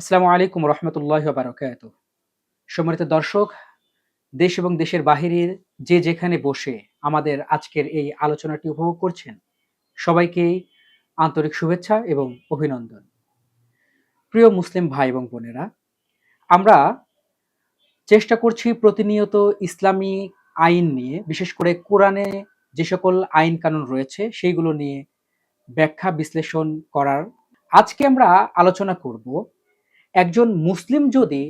আসসালামু আলাইকুম রহমতুল্লাহ বারকাত সম্মানিত দর্শক, দেশ এবং দেশের বাহিরের যে যেখানে বসে আমাদের আজকের এই আলোচনাটি উপভোগ করছেন সবাইকেই আন্তরিক শুভেচ্ছা এবং অভিনন্দন। প্রিয় মুসলিম ভাই এবং বোনেরা, আমরা চেষ্টা করছি প্রতিনিয়ত ইসলামী আইন নিয়ে, বিশেষ করে কোরআনে যে সকল আইন কানুন রয়েছে, সেইগুলো নিয়ে ব্যাখ্যা বিশ্লেষণ করার। আজকে আমরা আলোচনা করব একজন মুসলিম যদি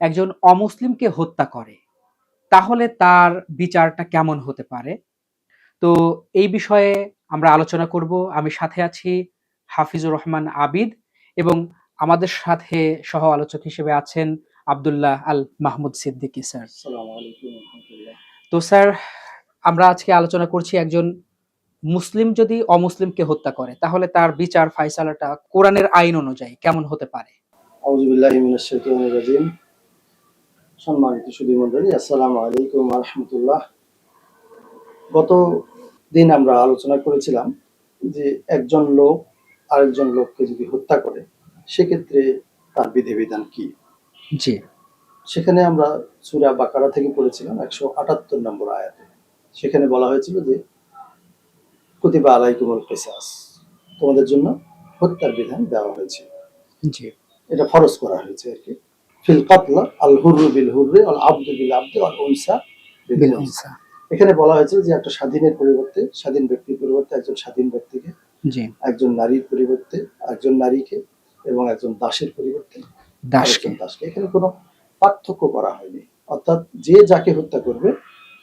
একজন অমুসলিমকে হত্যা করে তাহলে তার বিচারটা কেমন হতে পারে? তো এই বিষয়ে আমরা আলোচনা করব। আমি সাথে আছি হাফিজুর রহমান আবিদ এবং আমাদের সাথে সহ আলোচক হিসেবে আছেন আব্দুল্লাহ আল মাহমুদ সিদ্দিকী স্যার। তো স্যার আমরা আজকে আলোচনা করছি একজন মুসলিম যদি অমুসলিমকে হত্যা করে তাহলে তার বিচার ফাইসালাটা কোরআনের আইন অনুযায়ী কেমন হতে পারে? রাজিম। সম্মানিত সুধী মণ্ডলী আসসালামু আলাইকুম ওয়া গত দিন আমরা আলোচনা করেছিলাম যে একজন লোক আরেকজন লোককে যদি হত্যা করে সেক্ষেত্রে তার বিধিবিধান কি? জি। সেখানে আমরা সূরা বাকারা থেকে পড়েছিলাম একশো আটাত্তর নম্বর আয়াতে। সেখানে বলা হয়েছিল যে কুতিবা আলাইকুমুল কিসাস। তোমাদের জন্য হত্যার বিধান দেওয়া হয়েছে। জি। এটা ফরজ করা হয়েছে আর কি। ফিল কাতলা আল হুরু বিল হুররি আল আব্দু বিল আব্দি আল উনসা বিল উনসা। এখানে বলা হয়েছে যে একটা স্বাধীনের পরিবর্তে স্বাধীন ব্যক্তির পরিবর্তে একজন স্বাধীন ব্যক্তিকে জি। একজন নারীর পরিবর্তে একজন নারীকে এবং একজন দাসের পরিবর্তে দাসকে। দাসকে। এখানে কোনো পার্থক্য করা হয়নি। অর্থাৎ যে যাকে হত্যা করবে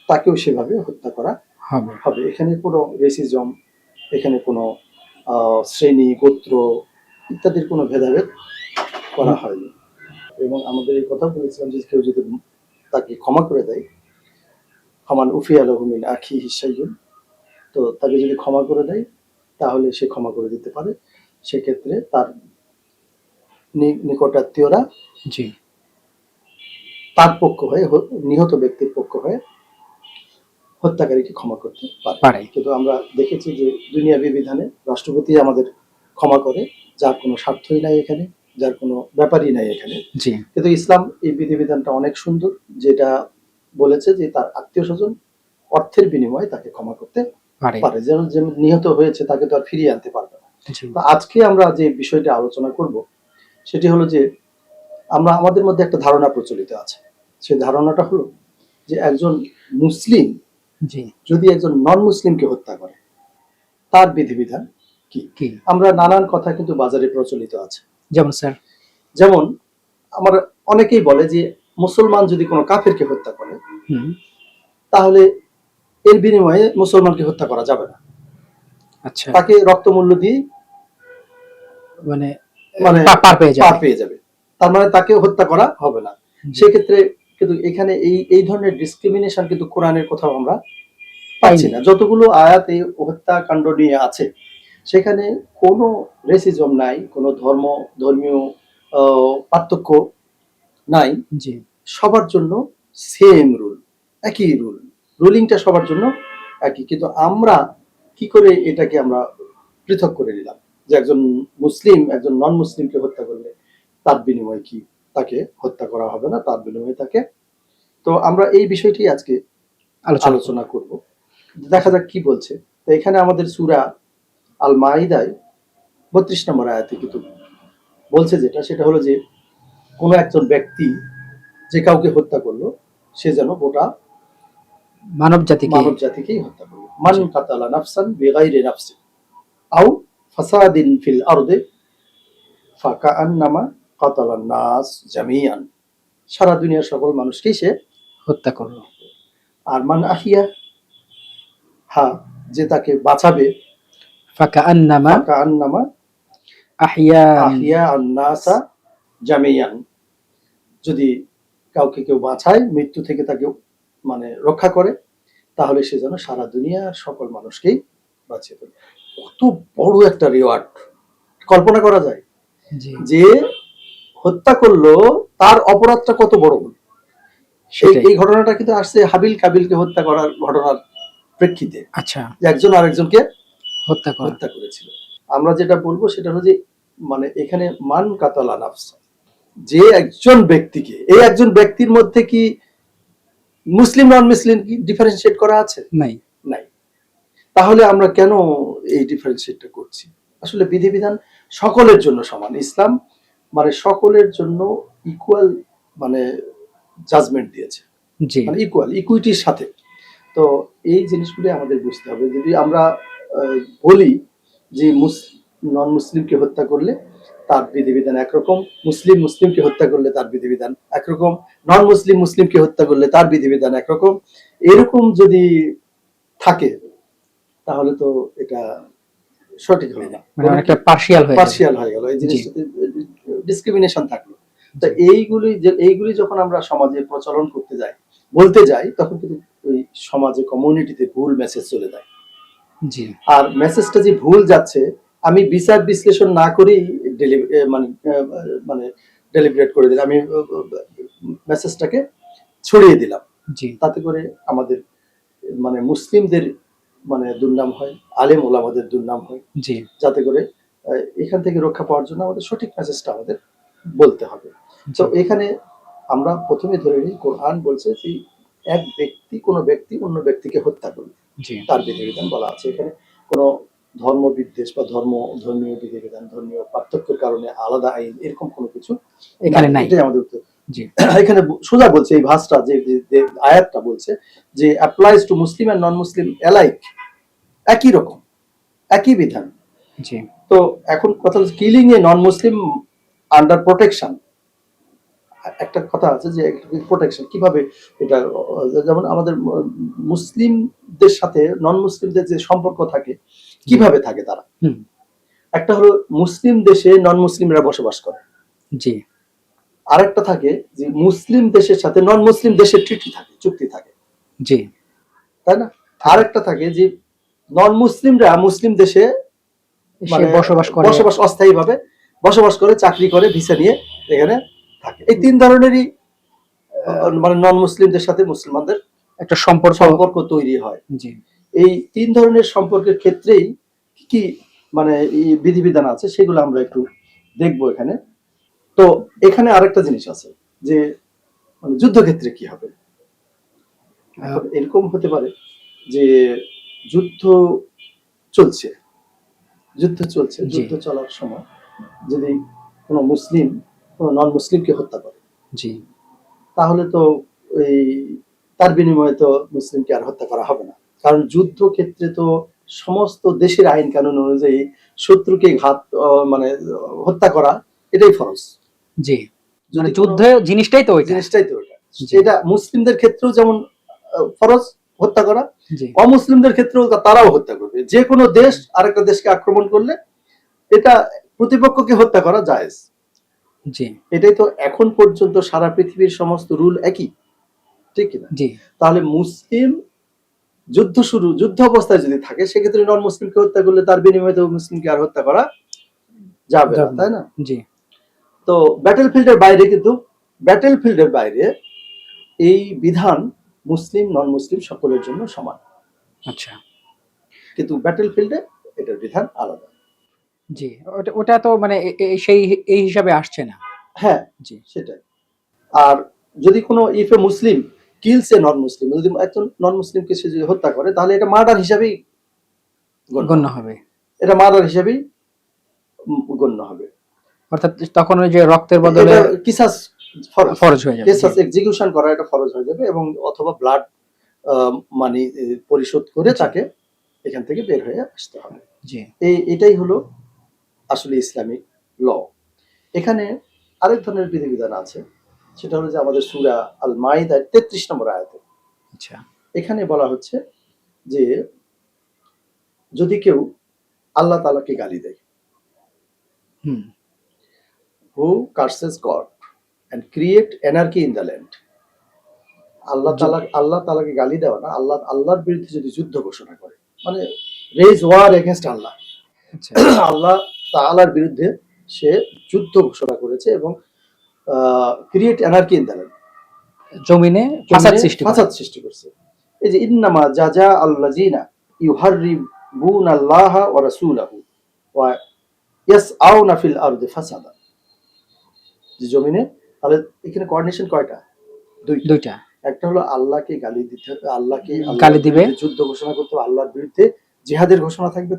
তাকেও সেভাবে হত্যা করা হবে। হবে। এখানে কোনো রেসিজম এখানে কোনো শ্রেণি গোত্র ইত্যাদির কোনো ভেদাভেদ করা হয়নি। এবং আমাদের এই কথা বলেছিলাম যে কেউ যদি তাকে ক্ষমা করে দেয় ক্ষমান উফিয়া রহমিন আখি হিসাইন তো তাকে যদি ক্ষমা করে দেয় তাহলে সে ক্ষমা করে দিতে পারে। সেক্ষেত্রে তার নিকটাত্মীয়রা জি। তার পক্ষ হয়ে নিহত ব্যক্তির পক্ষ হয়ে হত্যাকারীকে ক্ষমা করতে পারে। পারে। কিন্তু আমরা দেখেছি যে দুনিয়াবি বিধানে রাষ্ট্রপতি আমাদের ক্ষমা করে যার কোনো স্বার্থই নাই এখানে। যার কোনো ব্যাপারই নাই এখানে। জি। কিন্তু ইসলাম এই বিধিবিধানটা অনেক সুন্দর যেটা বলেছে যে তার আত্মীয় স্বজন অর্থের বিনিময়ে তাকে ক্ষমা করতে পারে। যেন যে নিহত হয়েছে তাকে তো আর ফিরিয়ে আনতে পারবে না। আজকে আমরা যে বিষয়টা আলোচনা করব সেটি হলো যে আমরা আমাদের মধ্যে একটা ধারণা প্রচলিত আছে। সেই ধারণাটা হলো যে একজন মুসলিম জি। যদি একজন নন মুসলিমকে হত্যা করে তার বিধিবিধান কি আমরা নানান কথা কিন্তু বাজারে প্রচলিত আছে। যেমন স্যার? যেমন আমার অনেকেই বলে যে মুসলমান যদি কোনো কাফেরকে হত্যা করে তাহলে এর বিনিময়ে মুসলমানকে হত্যা করা যাবে না। আচ্ছা। তাকে রক্তমূল্য দিয়ে মানে মানে পার পেয়ে পার যাবে পেয়ে যাবে। তার মানে তাকে হত্যা করা হবে না। সেক্ষেত্রে কিন্তু এখানে এই এই ধরনের ডিসক্রিমিনেশন কিন্তু কোরআনের কোথাও আমরা পাইছি না। যতগুলো আয়াত এই হত্যাকাণ্ড নিয়ে আছে সেখানে কোনো রেসিজম নাই কোনো ধর্ম ধর্মীয় পার্থক্য নাই। জি। সবার জন্য সেম রুল একই রুল রুলিংটা সবার জন্য একই। কিন্তু আমরা কি করে এটাকে আমরা পৃথক করে নিলাম? যে একজন মুসলিম একজন নন মুসলিমকে হত্যা করলে তার বিনিময়ে কি তাকে হত্যা করা হবে না? তার বিনিময়ে তাকে। তো আমরা এই বিষয়টি আজকে আলোচনা আলোচনা করব। দেখা যাক কি বলছে। তো এখানে আমাদের সুরা আল মাইদায় বত্রিশ নম্বর আয়াতে কিন্তু বলছে যেটা সেটা হলো যে কোনো একজন ব্যক্তি যে কাউকে হত্যা করল সে যেন গোটা মানব জাতিকে মানব জাতিকেই হত্যা করল। মান কাতালা নাফসান বেগাইরে নাফসি আও ফাসাদিন ফিল আরদে ফাকা আন্নামা কাতালান নাস জামিয়ান। সারা দুনিয়ার সকল মানুষকেই সে হত্যা করল। আর মান আহিয়া হা যে তাকে বাঁচাবে আহিয়া আহিয়া আন্নাসা জামিয়ান। যদি কাউকে কেউ বাঁচায় মৃত্যু থেকে তাকে মানে রক্ষা করে তাহলে সে যেন সারা দুনিয়ার সকল মানুষকেই বাঁচিয়ে তোলে। কত বড় একটা রিওয়ার্ড। কল্পনা করা যায়। যে হত্যা করল তার অপরাধটা কত বড় হলো সেই এই ঘটনাটা কিন্তু আসছে হাবিল কাবিলকে হত্যা করার ঘটনার প্রেক্ষিতে। আচ্ছা। একজন আরেকজনকে হত্যা করা। হত্যা করেছিল। আমরা যেটা বলব সেটা হলো যে মানে এখানে মান কাতালা নাফসা যে একজন ব্যক্তিকে এই একজন ব্যক্তির মধ্যে কি মুসলিম নন মুসলিম কি ডিফারেন্সিয়েট করা আছে? নাই। নাই। তাহলে আমরা কেন এই ডিফারেন্সিয়েটটা করছি? আসলে বিধিবিধান সকলের জন্য সমান। ইসলাম মানে সকলের জন্য ইকুয়াল মানে জাজমেন্ট দিয়েছে। জি। মানে ইকুয়াল ইকুইটির সাথে। তো এই জিনিসগুলি আমাদের বুঝতে হবে। যদি আমরা বলি যে নন মুসলিমকে হত্যা করলে তার বিধিবিধান একরকম মুসলিম মুসলিমকে হত্যা করলে তার বিধিবিধান একরকম নন মুসলিম মুসলিমকে হত্যা করলে তার বিধিবিধান একরকম। এরকম যদি থাকে তাহলে তো এটা সঠিক হবে না। মানে অনেকটা পার্শিয়াল হয়ে হয়ে গেল। এই জিনিসটাতে ডিসক্রিমিনেশন থাকল। তো এইগুলি যে- এইগুলি যখন আমরা সমাজে প্রচলন করতে যাই বলতে যাই তখন কিন্তু ওই সমাজে কমিউনিটিতে ভুল মেসেজ চলে যায়। আর মেসেজটা যে ভুল যাচ্ছে আমি বিচার বিশ্লেষণ না করেই মানে মানে ডেলিভারেট করে দিলাম। আমি মেসেজটাকে ছড়িয়ে দিলাম। জি। তাতে করে আমাদের মানে মুসলিমদের মানে দুর্নাম হয় আলেম ওলামাদের দুর্নাম হয়। জি। যাতে করে এখান থেকে রক্ষা পাওয়ার জন্য আমাদের সঠিক মেসেজটা আমাদের বলতে হবে। তো এখানে আমরা প্রথমে ধরে নিই কোরআন বলছে যে এক ব্যক্তি কোনো ব্যক্তি অন্য ব্যক্তিকে হত্যা করবে। তার বিধিবিধান বলা আছে। এখানে কোনো ধর্ম বিদ্বেষ বা ধর্ম ধর্মীয় বিধিবিধান ধর্মীয় পার্থক্যের কারণে আলাদা আইন এরকম কোনো কিছু এখানে নাই। এটাই আমাদের উত্তর। এখানে সোজা বলছে এই ভাষটা যে আয়াতটা বলছে যে applies to Muslim and non Muslim alike একই রকম একই বিধান। জি। তো এখন কথা হচ্ছে killing a non Muslim under protection একটা কথা আছে যে প্রোটেকশন কীভাবে এটা যেমন আমাদের ম- মুসলিমদের সাথে নন মুসলিমদের যে সম্পর্ক থাকে কীভাবে থাকে তারা? হুম। একটা হলো মুসলিম দেশে নন মুসলিমরা বসবাস করে। জি। আরেকটা থাকে যে মুসলিম দেশের সাথে নন মুসলিম দেশের ট্রিটি থাকে চুক্তি থাকে। জি। তাই না? আরেকটা থাকে যে নন মুসলিমরা মুসলিম দেশে সে বসবাস করে। মানে বসবাস অস্থায়ীভাবে বসবাস করে চাকরি করে ভিসা নিয়ে এখানে থাকে। এই তিন ধরনেরই মানে নন মুসলিমদের সাথে মুসলমানদের একটা সম্পর্ক সম্পর্ক তৈরি হয়। জি। এই তিন ধরনের সম্পর্কের ক্ষেত্রেই কি কি মানে বিধিবিধান আছে সেগুলো আমরা একটু দেখব এখানে। তো এখানে আরেকটা জিনিস আছে যে মানে যুদ্ধক্ষেত্রে কি হবে? এরকম হতে পারে যে যুদ্ধ চলছে। যুদ্ধ চলছে যুদ্ধ চলার সময় যদি কোনো মুসলিম কোনো নন মুসলিমকে হত্যা করে জি। তাহলে তো এই তার বিনিময়ে তো মুসলিমকে আর হত্যা করা হবে না। কারণ যুদ্ধ ক্ষেত্রে তো সমস্ত দেশের আইন কানুন অনুযায়ী শত্রুকে ঘাত মানে হত্যা করা এটাই ফরজ। জি। মানে যুদ্ধ জিনিসটাই তো ওইটা। জিনিসটাই তো। এটা মুসলিমদের ক্ষেত্রেও যেমন ফরজ হত্যা করা অমুসলিমদের ক্ষেত্রেও তারাও হত্যা করবে। যে কোনো দেশ আরেকটা দেশকে আক্রমণ করলে এটা প্রতিপক্ষকে হত্যা করা জায়েজ। জি। এটাই তো এখন পর্যন্ত সারা পৃথিবীর সমস্ত রুল একই। ঠিক কিনা? তাহলে মুসলিম যুদ্ধ শুরু যুদ্ধ অবস্থায় যদি থাকে সেক্ষেত্রে নন মুসলিমকে হত্যা করলে তার বিনিময়ে তো মুসলিমকে আর হত্যা করা যাবে না তাই না? জি। তো ব্যাটেল ফিল্ডের বাইরে কিন্তু ব্যাটেল ফিল্ডের বাইরে এই বিধান মুসলিম নন মুসলিম সকলের জন্য সমান। আচ্ছা। কিন্তু ব্যাটেল ফিল্ডে এটার বিধান আলাদা। জি ওটা ওটা তো মানে সেই এই হিসাবে আসছে না। হ্যাঁ জি। সেটাই। আর যদি কোনো if Muslim kills A non মুসলিম যদি একজন নন মুসলিমকে সে যদি হত্যা করে তাহলে এটা মার্ডার হিসাবেই গণ্য। হবে। এটা মার্ডার হিসাবেই গণ্য হবে। অর্থাৎ তখন ওই যে রক্তের বদলে কিসাস ফরজ। হয়ে যাবে কেসাস। এক্সিকিউশন করা এটা ফরজ হয়ে যাবে এবং অথবা ব্লাড মানি পরিশোধ করে তাকে এখান থেকে বের হয়ে আসতে হবে। জি। এই এটাই হলো আসলে ইসলামিক ল। এখানে আরেক ধরনের বিধিবিধান আছে। সেটা হলো যে আমাদের সুরা আল মাইদার তেত্রিশ নম্বর আয়াতে। আচ্ছা। এখানে বলা হচ্ছে যে যদি কেউ আল্লাহ তালাকে গালি দেয় হুম। Who curses God and create anarchy in the land আল্লাহ তালা আল্লাহ তালাকে গালি দেওয়া না আল্লাহ আল্লাহর বিরুদ্ধে যদি যুদ্ধ ঘোষণা করে মানে রেজ ওয়ার এগেনস্ট আল্লাহ। আচ্ছা। আল্লাহ তাআলার বিরুদ্ধে সে যুদ্ধ ঘোষণা করেছে এবং ক্রিয়েট এনার্কি ইন দ্য জমিনে ফাসাদ সৃষ্টি ফাসাদ সৃষ্টি করছে। এই যে ইন্নামা জাজা আল্লাযিনা আল্লাহ ওয়া রাসূলাহু ওয়া ইয়াসআউনা ফিল আরদি ফাসাদা। যে জমিনে তাহলে এখানে কোঅর্ডিনেশন কয়টা? দুইটা। দুইটা। একটা হলো আল্লাহকে গালি দিতে হবে আল্লাহকে গালি দিবে। যুদ্ধ ঘোষণা করতে হবে আল্লাহর বিরুদ্ধে জিহাদের ঘোষণা থাকবে।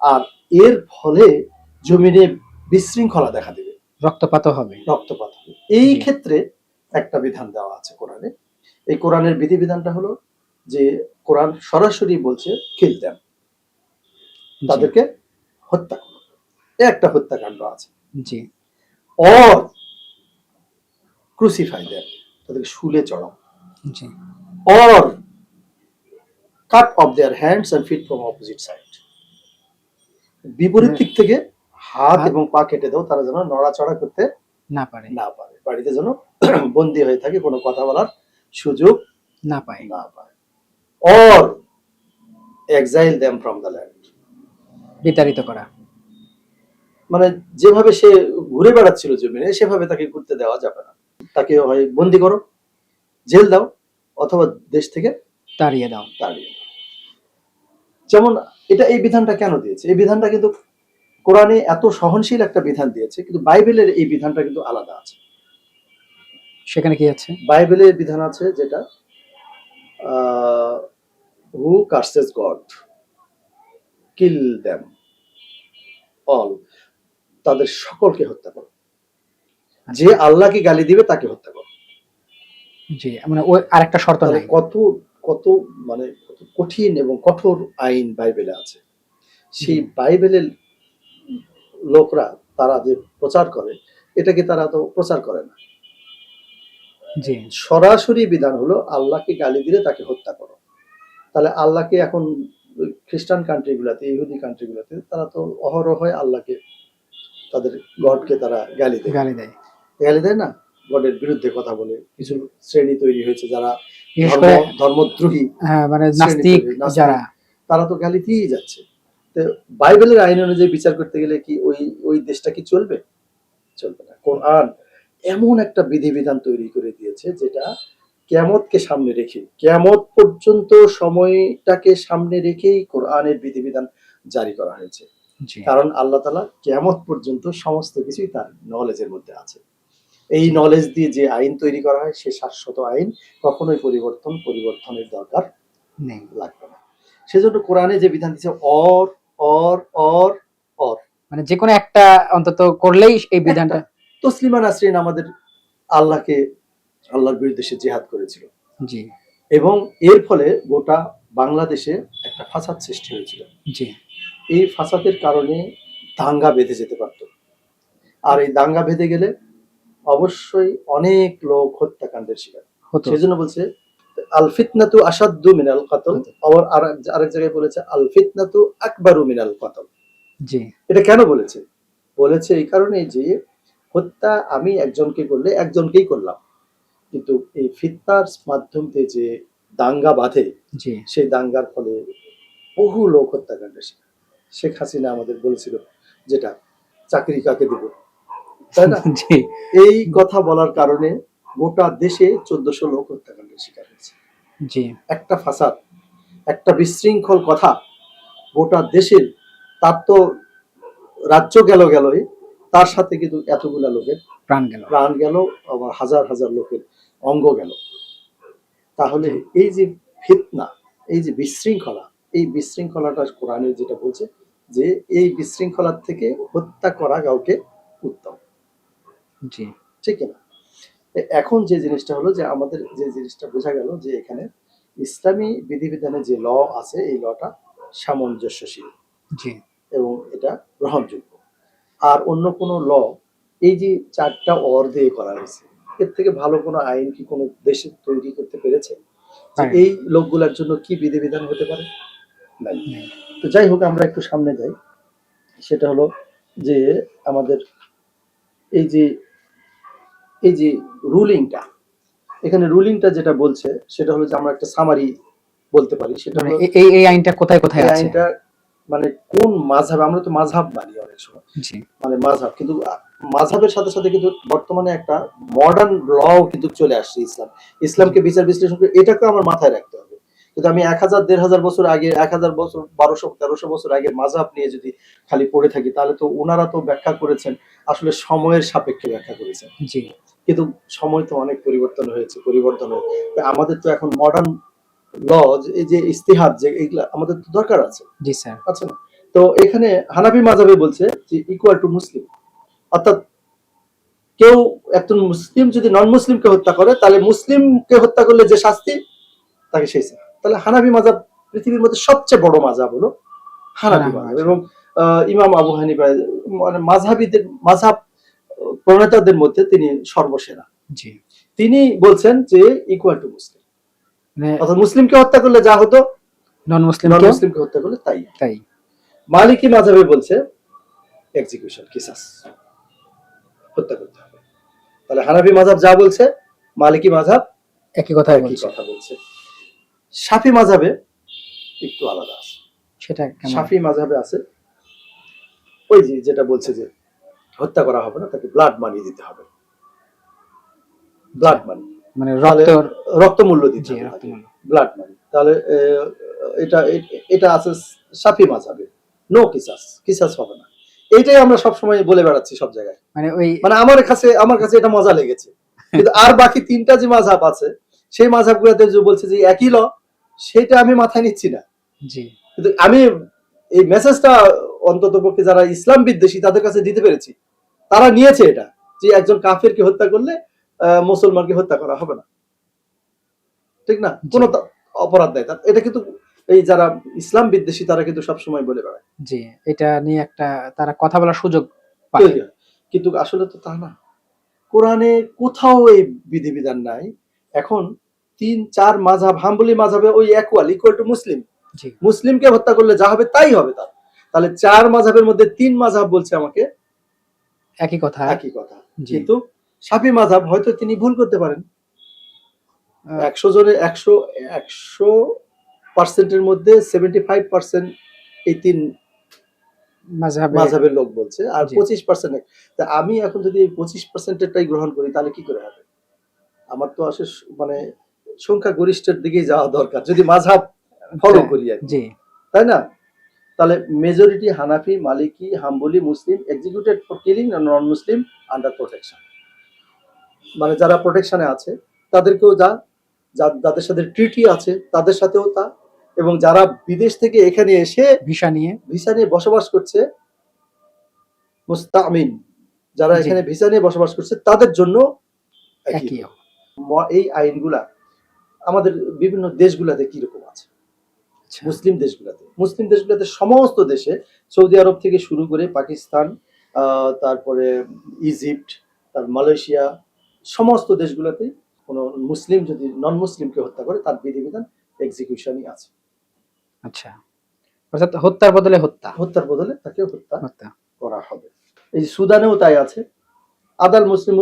আর এর ফলে জমিনে বিশৃঙ্খলা দেখা দেবে। রক্তপাত হবে। রক্তপাত হবে। এই ক্ষেত্রে একটা বিধান দেওয়া আছে কোরআনে। এই কোরআনের বিধিবিধানটা হলো যে কোরআন সরাসরি বলছে কিল দেন তাদেরকে হত্যা করো। একটা হত্যাকাণ্ড আছে। জি। অর ক্রুসিফাই দেন তাদেরকে শুলে চড়াও। জি। Or cut off their hands and feet from opposite side বিপরীত দিক থেকে হাত এবং পা কেটে দাও তারা যেন নড়াচড়া করতে না পারে। না পারে। বাড়িতে যেন বন্দি হয়ে থাকে কোনো কথা বলার সুযোগ না পায়। না পায়। Or exile them from the land বিতাড়িত করা। মানে যেভাবে সে ঘুরে বেড়াচ্ছিল জমিনে সেভাবে তাকে ঘুরতে দেওয়া যাবে না। তাকে হয় বন্দি করো জেল দাও অথবা দেশ থেকে তাড়িয়ে দাও। তাড়িয়ে দাও। যেমন এটা এই বিধানটা কেন দিয়েছে? এই বিধানটা কিন্তু কোরআনে এত সহনশীল একটা বিধান দিয়েছে কিন্তু বাইবেলের এই বিধানটা কিন্তু আলাদা আছে। সেখানে কি আছে? বাইবেলের বিধান আছে যেটা who curses God kill them all তাদের সকলকে হত্যা করো। যে আল্লাহকে গালি দিবে তাকে হত্যা করো। জি মানে ওই আরেকটা শর্ত নাই। কত কত মানে কত কঠিন এবং কঠোর আইন বাইবেলে আছে। সেই বাইবেলের লোকরা তারা যে প্রচার করে এটাকে তারা তো প্রচার করে না? জি। সরাসরি বিধান হলো আল্লাহকে গালি দিলে তাকে হত্যা করো। তাহলে আল্লাহকে এখন খ্রিস্টান কান্ট্রি গুলাতে ইহুদি কান্ট্রি গুলাতে তারা তো অহরহ আল্লাহকে তাদের গডকে তারা গালি দেয়। গালি দেয়। গালি দেয় না? গডের বিরুদ্ধে কথা বলে। কিছু শ্রেণি তৈরি হয়েছে যারা ধর্মদ্রোহী হ্যাঁ মানে নাস্তিক। যারা। তারা তো গালি দিয়েই যাচ্ছে। তো বাইবেলের আইন অনুযায়ী বিচার করতে গেলে কি ওই ওই দেশটা কি চলবে? চলবে না। কোন কোরআন এমন একটা বিধিবিধান তৈরি করে দিয়েছে যেটা কেয়ামতকে সামনে রেখে কেয়ামত পর্যন্ত সময়টাকে সামনে রেখেই কোরআনের বিধিবিধান জারি করা হয়েছে। কারণ আল্লাহ তালা কেয়ামত পর্যন্ত সমস্ত কিছুই তার নলেজের মধ্যে আছে। এই নলেজ দিয়ে যে আইন তৈরি করা হয় সে শাশ্বত আইন কখনোই পরিবর্তন পরিবর্তনের দরকার নেই। লাগবে না। সেজন্য কোরআনে যে বিধান দিচ্ছে অর অর অর অর। মানে যে কোনো একটা অন্তত করলেই এই বিধানটা তসলিমা নাসরিন আমাদের আল্লাহকে আল্লাহর বিরুদ্ধে সে জেহাদ করেছিল। জি। এবং এর ফলে গোটা বাংলাদেশে একটা ফাসাদ সৃষ্টি হয়েছিল। জি। এই ফাসাদের কারণে দাঙ্গা বেঁধে যেতে পারত। আর এই দাঙ্গা বেঁধে গেলে অবশ্যই অনেক লোক হত্যাকাণ্ডের শিকার। হতো। সেই জন্য বলছে আল ফিতনাতু আসাদ্দু মিনাল কাতল। আবার আরেক জায়গায় বলেছে আল ফিতনাতু আকবারু মিনাল কাতল। জি। এটা কেন বলেছে? বলেছে এই কারণে যে হত্যা আমি একজনকে করলে একজনকেই করলাম। কিন্তু এই ফিতনার মাধ্যম দিয়ে যে দাঙ্গা বাঁধে সেই দাঙ্গার ফলে বহু লোক হত্যাকাণ্ডের শিকার শেখ হাসিনা আমাদের বলেছিল যেটা চাকরি কাকে দেব? তাই না? জি। এই কথা বলার কারণে গোটা দেশে চোদ্দশো লোক হত্যাকাণ্ডের শিকার হয়েছে। জি। একটা ফাসাদ একটা বিশৃঙ্খল কথা গোটা দেশের তার তো রাজ্য গেল গেলই তার সাথে কিন্তু এতগুলা লোকের প্রাণ গেল। প্রাণ গেল আবার হাজার হাজার লোকের অঙ্গ গেল। তাহলে এই যে ফিতনা এই যে বিশৃঙ্খলা এই বিশৃঙ্খলাটা কোরআনে যেটা বলছে যে এই বিশৃঙ্খলার থেকে হত্যা করা কাউকে উত্তম। জি। ঠিক না এখন যে জিনিসটা হলো যে আমাদের যে জিনিসটা বোঝা গেল যে এখানে ইসলামী বিধিবিধানে যে ল আছে এই লটা সামঞ্জস্যশীল জি। এবং এটা গ্রহণযোগ্য। আর অন্য কোনো ল এই যে চারটা অর দিয়ে করা হয়েছে এর থেকে ভালো কোনো আইন কি কোনো দেশে তৈরি করতে পেরেছে? এই লোকগুলোর জন্য কি বিধিবিধান হতে পারে? নাই। তো যাই হোক আমরা একটু সামনে যাই। সেটা হলো যে আমাদের এই যে এই যে রুলিংটা এখানে রুলিংটা যেটা বলছে সেটা হলো যে আমরা একটা সামারি বলতে পারি সেটা মানে এই এই আইনটা কোথায় কোথায় আছে? আইনটা মানে কোন মাঝহাব আমরা তো মাঝহাব মানি অনেক সময়। মানে মাঝহাব কিন্তু মাঝহাবের সাথে সাথে কিন্তু বর্তমানে একটা মডার্ন ল কিন্তু চলে আসছে ইসলাম। ইসলামকে বিচার বিশ্লেষণ করে এটাকে আমার মাথায় রাখতে হবে। কিন্তু আমি এক হাজার দেড় হাজার বছর আগে এক হাজার বছর বারোশো তেরোশো বছর আগে মাঝহাব নিয়ে যদি খালি পড়ে থাকি তাহলে তো ওনারা তো ব্যাখ্যা করেছেন আসলে সময়ের সাপেক্ষে ব্যাখ্যা করেছেন। জি। কিন্তু সময় তো অনেক পরিবর্তন হয়েছে পরিবর্তন হয়েছে। আমাদের তো এখন মডার্ন ল এই যে ইস্তিহাদ যে এগুলা আমাদের তো দরকার আছে। জি স্যার। আছে না? তো এখানে হানাফি মাজাবে বলছে যে ইকুয়াল টু মুসলিম। অর্থাৎ কেউ একজন মুসলিম যদি নন মুসলিমকে হত্যা করে তাহলে মুসলিমকে হত্যা করলে যে শাস্তি তাকে সেই শাস্তি। তাহলে হানাফি মাজাব পৃথিবীর মধ্যে সবচেয়ে বড় মাজাব হলো হানাফি মাজাব এবং ইমাম আবু হানিফা মানে মাঝহাবিদের মাঝহাব প্রণেতাদের মধ্যে তিনি সর্বসেরা। তিনি বলছেন যে ইকুয়াল টু মুসলিম অর্থাৎ মুসলিমকে হত্যা করলে যা হতো নন মুসলিম নন মুসলিমকে হত্যা করলে তাই। তাই। মালিকি মাঝাবে বলছে এক্সিকিউশন কিসাস। হত্যা করতে হবে। তাহলে হানাফি মাঝাব যা বলছে মালিকি মাঝাব একই কথাই একই কথা বলছে। সাফি মাঝাবে একটু আলাদা আছে। সেটা সাফি মাঝাবে আছে। ওই যে যেটা বলছে যে হত্যা করা হবে না তাকে ব্লাড মানি দিতে হবে। ব্লাড মানি মানে রক্ত মূল্য দিতে হবে ব্লাড মানি তাহলে এটা এটা আছে সাফি মাঝাবে। নো কিসাস কিসাস হবে না। এইটাই আমরা সব সময় বলে বেড়াচ্ছি সব জায়গায়। মানে ওই মানে আমার কাছে আমার কাছে এটা মজা লেগেছে। কিন্তু আর বাকি তিনটা যে মাঝাব আছে সেই মাঝাব গুলাতে যে বলছে যে একই ল সেটা আমি মাথায় নিচ্ছি না। জি। কিন্তু আমি এই মেসেজটা অন্তত পক্ষে যারা ইসলাম বিদ্বেষী তাদের কাছে দিতে পেরেছি। তারা নিয়েছে এটা যে একজন কাফেরকে হত্যা করলে মুসলমানকে হত্যা করা হবে না। ঠিক না? কোনো অপরাধ নাই। এটা কিন্তু এই যারা ইসলাম বিদ্বেষী তারা কিন্তু সবসময় বলে বেড়ায়। জি এটা নিয়ে একটা তারা কথা বলার সুযোগ পায়। কিন্তু আসলে তো তা না। কোরআনে কোথাও এই বিধিবিধান নাই। এখন তিন চার মাঝাব হাম্বলি মাঝাবে ওই একওয়াল ইকুয়াল টু মুসলিম। মুসলিমকে হত্যা করলে যা হবে তাই হবে তার। তাহলে চার মাঝাবের মধ্যে তিন মাঝাব বলছে আমাকে। একই কথা একই কথা। কিন্তু সাফি মাঝাব হয়তো তিনি ভুল করতে পারেন। একশো জনের একশো একশো পার্সেন্টের মধ্যে সেভেন্টি ফাইভ পার্সেন্ট এই তিন মাঝাবের লোক বলছে আর পঁচিশ পার্সেন্ট তা আমি এখন যদি এই পঁচিশ পার্সেন্টেরটাই গ্রহণ করি তাহলে কি করে হবে? আমার তো আসলে স- মানে সংখ্যা গরিষ্ঠের দিকে যাওয়া দরকার যদি মাঝাব ফলো করি আর। জি। তাই না? তাহলে majority Hanafi Maliki Hambali Muslim executed for killing non Muslim under protection মানে যারা প্রোটেকশনে আছে তাদেরকেও যা যাদের সাথে ট্রিটি আছে তাদের সাথেও তা। এবং যারা বিদেশ থেকে এখানে এসে ভিসা নিয়ে। ভিসা নিয়ে বসবাস করছে মুস্তামিন যারা এখানে ভিসা নিয়ে বসবাস করছে তাদের জন্য এই আইনগুলা আমাদের বিভিন্ন দেশগুলাতে কীরকম আছে? আচ্ছা। মুসলিম দেশগুলোতে। মুসলিম দেশগুলোতে সমস্ত দেশে সৌদি আরব থেকে শুরু করে পাকিস্তান তারপরে ইজিপ্ট তার মালয়েশিয়া সমস্ত দেশগুলোতে কোনো মুসলিম যদি নন মুসলিমকে হত্যা করে তার বিধিবিধান এক্সিকিউশনই আছে। আচ্ছা। অর্থাৎ হত্যার বদলে হত্যা। হত্যার বদলে তাকে হত্যা হত্যা। করা হবে। এই সুদানেও তাই আছে। আদাল মুসলিম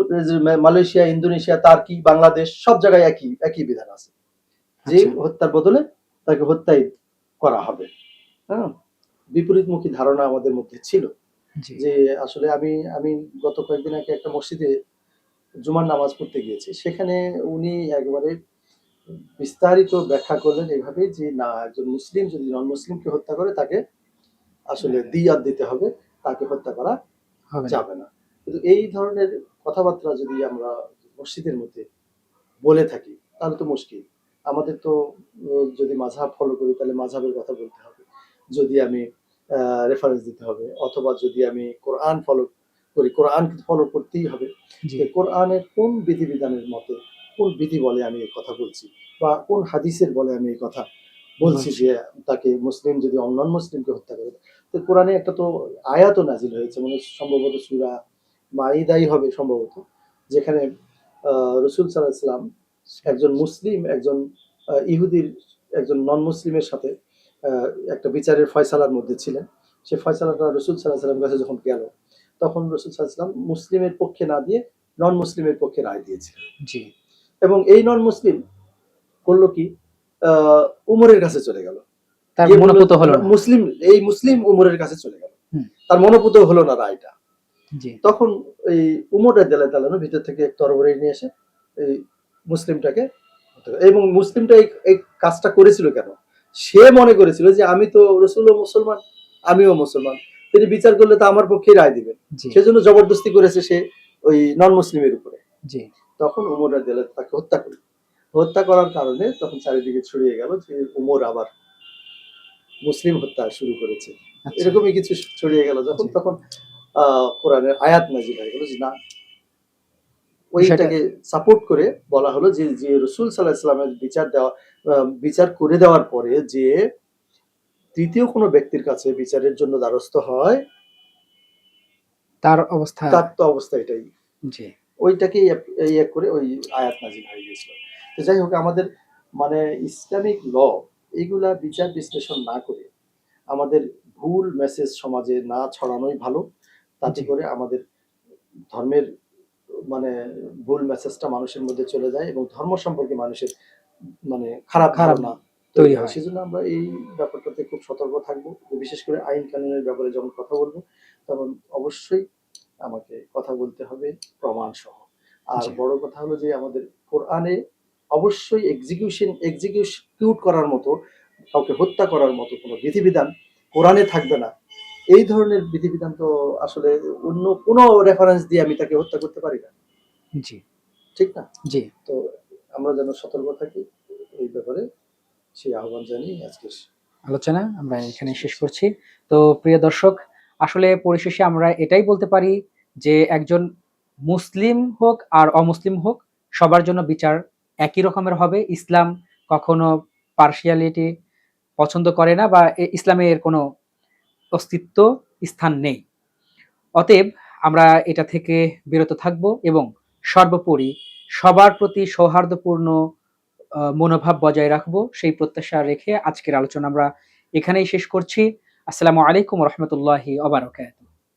মালয়েশিয়া ইন্দোনেশিয়া তার্কি বাংলাদেশ সব জায়গায় একই একই বিধান আছে। যে আচ্ছা। হত্যার বদলে তাকে হত্যাই করা হবে। হ্যাঁ? বিপরীতমুখী ধারণা আমাদের মধ্যে ছিল। যে আসলে আমি আমি গত কয়েকদিন আগে একটা মসজিদে জুমার নামাজ পড়তে গিয়েছি। সেখানে উনি একবারে বিস্তারিত ব্যাখ্যা করলেন এইভাবে যে না একজন মুসলিম যদি নন মুসলিমকে হত্যা করে তাকে আসলে দিয়াত দিতে হবে তাকে হত্যা করা যাবে না। কিন্তু এই ধরনের কথাবার্তা যদি আমরা মসজিদের মধ্যে বলে থাকি তাহলে তো মুশকিল। আমাদের তো যদি মাঝহাব ফলো করি তাহলে মাঝহাবের কথা বলতে হবে। যদি আমি রেফারেন্স দিতে হবে অথবা যদি আমি কোরআন ফলো করি কোরআন ফলো করতেই হবে। যে কোরআনের কোন বিধিবিধানের মতে কোন বিধি বলে আমি এই কথা বলছি? বা কোন হাদিসের বলে আমি এই কথা বলছি বলছি। যে তাকে মুসলিম যদি অন্যান্য মুসলিমকে হত্যা করে তো কোরআনে একটা তো আয়াতও নাজিল হয়েছে। মানে সম্ভবত সুরা মাইদাই হবে সম্ভবত যেখানে আহ, রসুল সাল্লাহ ইসলাম একজন মুসলিম একজন ইহুদির একজন নন মুসলিমের সাথে একটা বিচারের ফয়সালার মধ্যে ছিলেন। সে ফয়সালাটা রসুল সাল্লাহ সাল্লামের কাছে যখন গেল তখন রসুল সাল্লাহ সাল্লাম মুসলিমের পক্ষে না দিয়ে নন মুসলিমের পক্ষে রায় দিয়েছিলেন। জি। এবং এই নন মুসলিম করল কি? আহ, উমরের কাছে চলে গেল। তার মনোপুত হলো না। মুসলিম এই মুসলিম উমরের কাছে চলে গেল। তার মনোপুত হলো না রায়টা। তখন এই উমরের দেলে তালানো ভিতর থেকে তরবারি নিয়ে এসে এই মুসলিমটাকে এবং মুসলিমটা এই কাজটা করেছিল কেন? সে মনে করেছিল যে আমি তো রসুল মুসলমান আমিও মুসলমান। তিনি বিচার করলে তো আমার পক্ষে রায় দিবেন। সেজন্য জবরদস্তি করেছে সে ওই নন মুসলিমের উপরে। জি। তখন উমর রাদিয়াল্লাহু তাকে হত্যা করল হত্যা করার কারণে তখন চারিদিকে ছড়িয়ে গেল যে উমর আবার মুসলিম হত্যা শুরু করেছে। আচ্ছা, এরকমই কিছু ছড়িয়ে গেল যখন তখন কোরআনের আয়াত নাজিল হয়ে গেল যে না ওইটাকে সাপোর্ট করে বলা হলো যে যে রসুল সাল্লাহ ইসলামের বিচার দেওয়া বিচার করে দেওয়ার পরে যে তৃতীয় কোনো ব্যক্তির কাছে বিচারের জন্য দ্বারস্থ হয় তার অবস্থা। তার তো অবস্থা এটাই। জি। ওইটাকেই এক- এই এক করে ওই আয়াত নাজিল হয়ে গেছিল তো যাই হোক আমাদের মানে ইসলামিক ল এইগুলা বিচার বিশ্লেষণ না করে আমাদের ভুল মেসেজ সমাজে না ছড়ানোই ভালো। তাতে করে আমাদের ধর্মের মানে ভুল মেসেজটা মানুষের মধ্যে চলে যায় এবং ধর্ম সম্পর্কে মানুষের মানে খারাপ খারাপ না তৈরি হয়। সেজন্য আমরা এই ব্যাপারটাতে খুব সতর্ক থাকব। বিশেষ করে আইন কানুনের ব্যাপারে যখন কথা বলব তখন অবশ্যই আমাকে কথা বলতে হবে প্রমাণ সহ। আর। বড় কথা হলো যে আমাদের কোরআনে অবশ্যই এক্সিকিউশন এক্সিকিউট করার মতো কাউকে হত্যা করার মতো কোনো বিধিবিধান কোরআনে থাকবে না। এই ধরনের বিধিবিধান তো আসলে অন্য কোনো রেফারেন্স দিয়ে আমি তাকে হত্যা করতে পারি না। জি। ঠিক না? জি। তো আমরা যেন সতর্ক থাকি এই ব্যাপারে। সেই আহ্বান জানিয়ে আজকে আলোচনা আমরা এখানে শেষ করছি। তো প্রিয় দর্শক আসলে পরিশেষে আমরা এটাই বলতে পারি যে একজন মুসলিম হোক আর অমুসলিম হোক সবার জন্য বিচার একই রকমের হবে। ইসলাম কখনো পার্শিয়ালিটি পছন্দ করে না বা এ- ইসলামে এর কোনো অস্তিত্ব স্থান নেই। অতএব আমরা এটা থেকে বিরত থাকব এবং সর্বোপরি সবার প্রতি সৌহার্দ্যপূর্ণ মনোভাব বজায় রাখব সেই প্রত্যাশা রেখে আজকের আলোচনা আমরা এখানেই শেষ করছি। আসসালামু আলাইকুম রহমতুল্লাহি অবরাকাত